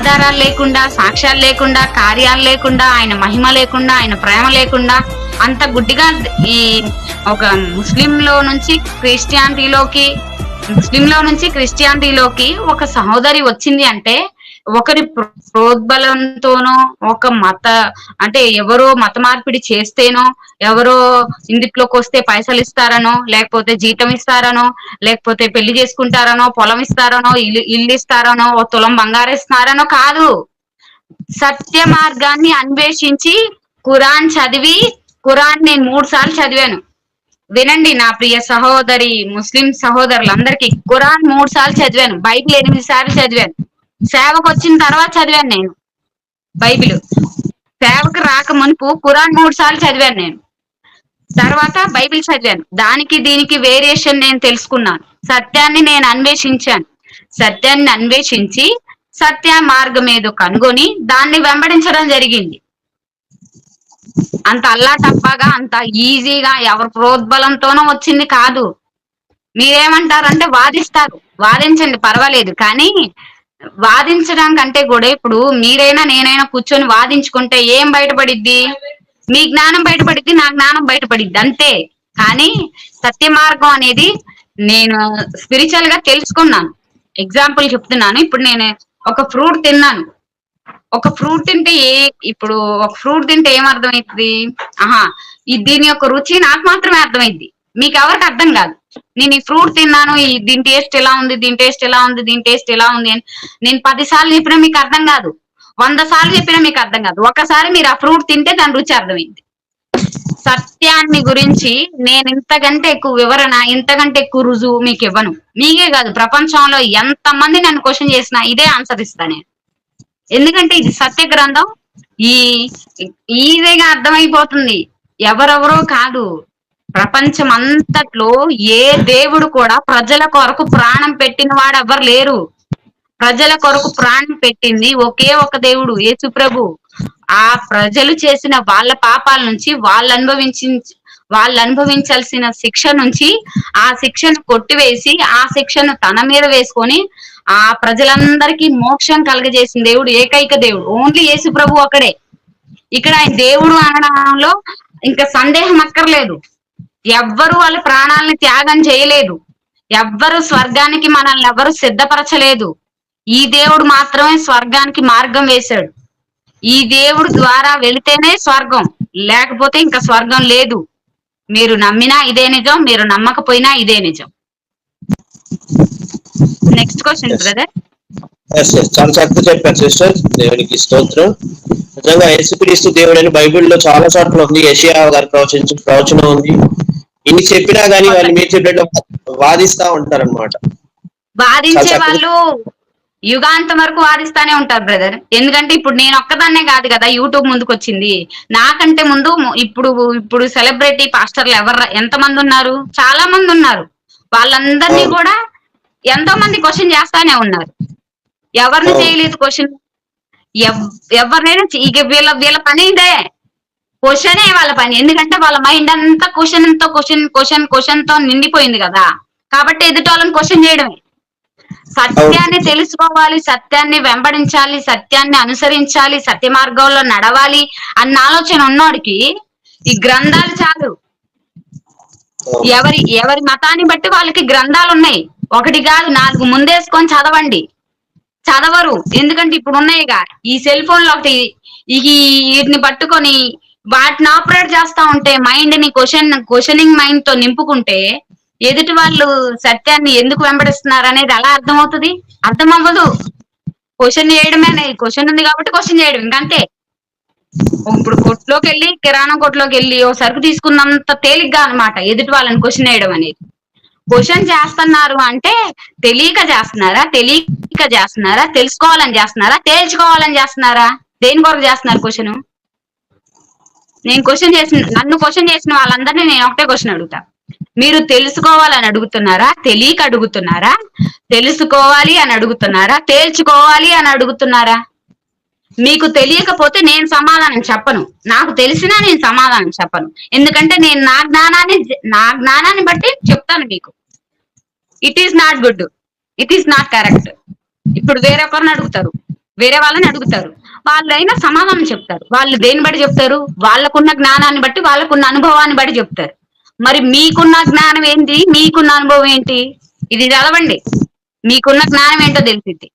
ఆధారాలు లేకుండా సాక్ష్యాలు లేకుండా కార్యాలు లేకుండా ఆయన మహిమ లేకుండా ఆయన ప్రేమ లేకుండా అంత గుడ్డిగా ఈ ఒక ముస్లింలో నుంచి క్రిస్టియానిటీలోకి ముస్లింలో నుంచి క్రిస్టియానిటీలోకి ఒక సహోదరి వచ్చింది అంటే ఒకరి ప్రోద్బలంతోనో ఒక మత అంటే ఎవరో మత మార్పిడి చేస్తేనో ఎవరో ఇందుట్లోకి వస్తే పైసలు ఇస్తారనో లేకపోతే జీతం ఇస్తారనో లేకపోతే పెళ్ళి చేసుకుంటారనో పొలం ఇస్తారనో ఇల్లు ఇల్లు ఇస్తారనో ఓ తులం బంగారేస్తారనో కాదు. సత్య మార్గాన్ని అన్వేషించి కురాన్ చదివి కురాన్ నేను మూడు సార్లు చదివాను. వినండి నా ప్రియ సహోదరి ముస్లిం సహోదరులందరికీ కురాన్ మూడు సార్లు చదివాను. బైబిల్ ఎనిమిది సార్లు చదివాను. సేవకు వచ్చిన తర్వాత చదివాను నేను. బైబిల్. సేవకు రాక మునుపు ఖురాన్ మూడు సార్లు చదివాను నేను. తర్వాత బైబిల్ చదివాను. దానికి దీనికి వేరియేషన్ నేను తెలుసుకున్నాను. సత్యాన్ని నేను అన్వేషించాను. సత్యాన్ని అన్వేషించి సత్య మార్గం ఏదో కనుగొని దాన్ని వెంబడించడం జరిగింది. అంత అల్లా తప్పగా అంత ఈజీగా ఎవరి ప్రోద్బలంతోనో వచ్చింది కాదు. మీరేమంటారంటే వాదిస్తారు. వాదించండి పర్వాలేదు. కానీ వాదించడం కంటే కూడా ఇప్పుడు మీరైనా నేనైనా కూర్చొని వాదించుకుంటే ఏం బయటపడిద్ది? మీ జ్ఞానం బయటపడిద్ది నా జ్ఞానం బయటపడిద్ది అంతే. కానీ సత్య మార్గం అనేది నేను స్పిరిచువల్గా తెలుసుకున్నాను. ఎగ్జాంపుల్ చెప్తున్నాను. ఇప్పుడు నేను ఒక ఫ్రూట్ తిన్నాను. ఒక ఫ్రూట్ తింటే ఏ ఇప్పుడు ఒక ఫ్రూట్ తింటే ఏం అర్థమైంది ఆహా దీని యొక్క రుచి నాకు మాత్రమే అర్థమైంది మీకు ఎవరికి అర్థం కాదు. నేను ఈ ఫ్రూట్ తిన్నాను ఈ దీని టేస్ట్ ఎలా ఉంది దీని టేస్ట్ ఎలా ఉంది దీని టేస్ట్ ఎలా ఉంది అని నేను పది సార్లు చెప్పినా మీకు అర్థం కాదు. వంద సార్లు చెప్పినా మీకు అర్థం కాదు. ఒకసారి మీరు ఆ ఫ్రూట్ తింటే దాని రుచి అర్థమైంది. సత్యాన్ని గురించి నేను ఇంతకంటే ఎక్కువ వివరణ ఇంతకంటే ఎక్కువ రుజువు మీకు ఇవ్వను. మీకే కాదు ప్రపంచంలో ఎంత మంది నన్ను క్వశ్చన్ చేసినా ఇదే ఆన్సర్ ఇస్తా నేను. ఎందుకంటే ఇది సత్య గ్రంథం. ఈ ఈజీగా అర్థమైపోతుంది. ఎవరెవరో కాదు. ప్రపంచం అంతట్లో ఏ దేవుడు కూడా ప్రజల కొరకు ప్రాణం పెట్టిన వాడు ఎవరు లేరు. ప్రజల కొరకు ప్రాణం పెట్టింది ఒకే ఒక దేవుడు యేసు ప్రభు. ఆ ప్రజలు చేసిన వాళ్ళ పాపాల నుంచి వాళ్ళు అనుభవించి వాళ్ళు అనుభవించాల్సిన శిక్ష నుంచి ఆ శిక్షను కొట్టివేసి ఆ శిక్షను తన మీద వేసుకొని ఆ ప్రజలందరికీ మోక్షం కలగజేసిన దేవుడు ఏకైక దేవుడు. ఓన్లీ యేసు ప్రభు ఒకడే ఇక్కడ ఆయన దేవుడు అనడంలో ఇంకా సందేహం అక్కర్లేదు. ఎవ్వరు వాళ్ళ ప్రాణాలను త్యాగం చేయలేదు. ఎవ్వరు స్వర్గానికి మనల్ని ఎవరు సిద్ధపరచలేదు. ఈ దేవుడు మాత్రమే స్వర్గానికి మార్గం వేశాడు. ఈ దేవుడు ద్వారా వెళితేనే స్వర్గం లేకపోతే ఇంకా స్వర్గం లేదు. మీరు నమ్మినా ఇదే నిజం మీరు నమ్మకపోయినా ఇదే నిజం. నెక్స్ట్ క్వశ్చన్ బ్రదర్ చాలా చక్కగా చెప్పారు సిస్టర్ దేవునికి స్తోత్రం. నిజంగా యేసుక్రీస్తు దేవుడు అని బైబిల్లో చాలా చోట్ల ఉంది. యషియా గారి ప్రవచించ ప్రవచనం ఉంది. ఇన్ని చెప్పినా గానీ వాళ్ళు మీరు చెప్పినట్టు వాదిస్తా ఉంటారన్నమాట. వాదించే వాళ్ళు యుగాంతం వరకు వాదిస్తానే ఉంటారు బ్రదర్. ఎందుకంటే ఇప్పుడు నేను ఒక్కదాన్నే కాదు కదా యూట్యూబ్ ముందుకు వచ్చింది నాకంటే ముందు ఇప్పుడు ఇప్పుడు సెలబ్రిటీ పాస్టర్లు ఎవరు ఎంత మంది ఉన్నారు? చాలా మంది ఉన్నారు. వాళ్ళందరినీ. కూడా ఎంతో మంది క్వశ్చన్ చేస్తానే ఉన్నారు. ఎవరిని. చేయలేదు క్వశ్చన్? ఎవరినైనా వీళ్ళ వీళ్ళ పని ఇదే. క్వశ్చనే వాళ్ళ పని. ఎందుకంటే వాళ్ళ మైండ్ అంతా క్వశ్చన్తో క్వశ్చన్ క్వశ్చన్ క్వశ్చన్తో నిండిపోయింది కదా. కాబట్టి ఎదుటి వాళ్ళని క్వశ్చన్ చేయడమే. సత్యాన్ని తెలుసుకోవాలి సత్యాన్ని వెంబడించాలి సత్యాన్ని అనుసరించాలి సత్య మార్గంలో నడవాలి అన్న ఆలోచన ఉన్నోడికి ఈ గ్రంథాలు చాలు. ఎవరి ఎవరి మతాన్ని బట్టి వాళ్ళకి గ్రంథాలు ఉన్నాయి. ఒకటి కాదు నాలుగు ముందేసుకొని చదవండి. చదవరు. ఎందుకంటే ఇప్పుడు ఉన్నాయిగా ఈ సెల్ ఫోన్లో ఒకటి ఈ వీటిని పట్టుకొని వాటిని ఆపరేట్ చేస్తా ఉంటే మైండ్ని క్వశ్చన్ క్వశ్చనింగ్ మైండ్తో నింపుకుంటే ఎదుటి వాళ్ళు సత్యాన్ని ఎందుకు వెంబడిస్తున్నారు అనేది ఎలా అర్థమవుతుంది? అర్థం అవ్వదు క్వశ్చన్ చేయడమే క్వశ్చన్ ఉంది కాబట్టి క్వశ్చన్ చేయడం. ఇంకంతే. ఇప్పుడు కొట్లోకి వెళ్ళి కిరాణం కొట్లోకి వెళ్ళి ఓ సరుకు తీసుకున్నంత తేలిగ్గా అనమాట ఎదుటి వాళ్ళని క్వశ్చన్ వేయడం అనేది. క్వశ్చన్ చేస్తున్నారు అంటే తెలియక చేస్తున్నారా? తెలియక చేస్తున్నారా? తెలుసుకోవాలని చేస్తున్నారా? తేల్చుకోవాలని చేస్తున్నారా? దేని కొరకు చేస్తున్నారు క్వశ్చన్ నేను క్వశ్చన్ చేసిన నన్ను క్వశ్చన్ చేసిన వాళ్ళందరినీ నేను ఒకటే క్వశ్చన్ అడుగుతా. మీరు తెలుసుకోవాలని అడుగుతున్నారా? తెలియక అడుగుతున్నారా? తెలుసుకోవాలి అని అడుగుతున్నారా? తేల్చుకోవాలి అని అడుగుతున్నారా? మీకు తెలియకపోతే నేను సమాధానం చెప్పను. నాకు తెలిసినా నేను సమాధానం చెప్పను. ఎందుకంటే నేను నా జ్ఞానాన్ని నా జ్ఞానాన్ని బట్టి చెప్తాను మీకు. It is not good it is not correct ఇప్పుడు వేరొకరిని అడుగుతారు. వేరే వాళ్ళని అడుగుతారు. వాళ్ళైనా సమాధానం చెప్తారు. వాళ్ళు దేని బట్టి చెప్తారు? వాళ్ళకున్న జ్ఞానాన్ని బట్టి వాళ్ళకున్న అనుభవాన్ని బట్టి చెప్తారు. మరి మీకున్న జ్ఞానం ఏంటి? మీకున్న అనుభవం ఏంటి? ఇది చదవండి. మీకున్న జ్ఞానం ఏంటో తెలిసింది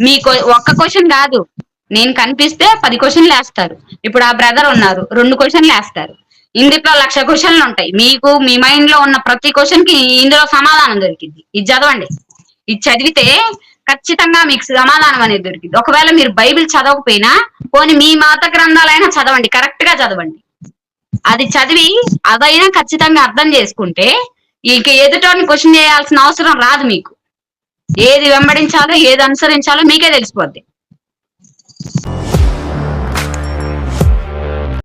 మీకు ఒక్క క్వశ్చన్ కాదు. నేను కనిపిస్తే పది క్వశ్చన్లు వేస్తారు. ఇప్పుడు ఆ బ్రదర్ ఉన్నారు. రెండు క్వశ్చన్లు వేస్తారు. ఇందులో లక్ష క్వశ్చన్లు ఉంటాయి. మీకు మీ మైండ్లో ఉన్న ప్రతి క్వశ్చన్కి ఇందులో సమాధానం దొరికింది ఇది చదవండి. ఇది చదివితే ఖచ్చితంగా మీకు సమాధానం అనేది దొరికింది. ఒకవేళ మీరు బైబిల్ చదవకపోయినా పోనీ మీ మత గ్రంథాలైనా చదవండి కరెక్ట్గా చదవండి. అది చదివి అదైనా ఖచ్చితంగా అర్థం చేసుకుంటే ఇక ఎదుటోని క్వశ్చన్ చేయాల్సిన అవసరం రాదు మీకు. ఏది వెంబడించాలో ఏది అనుసరించాలో మీకే తెలిసిపోద్ది.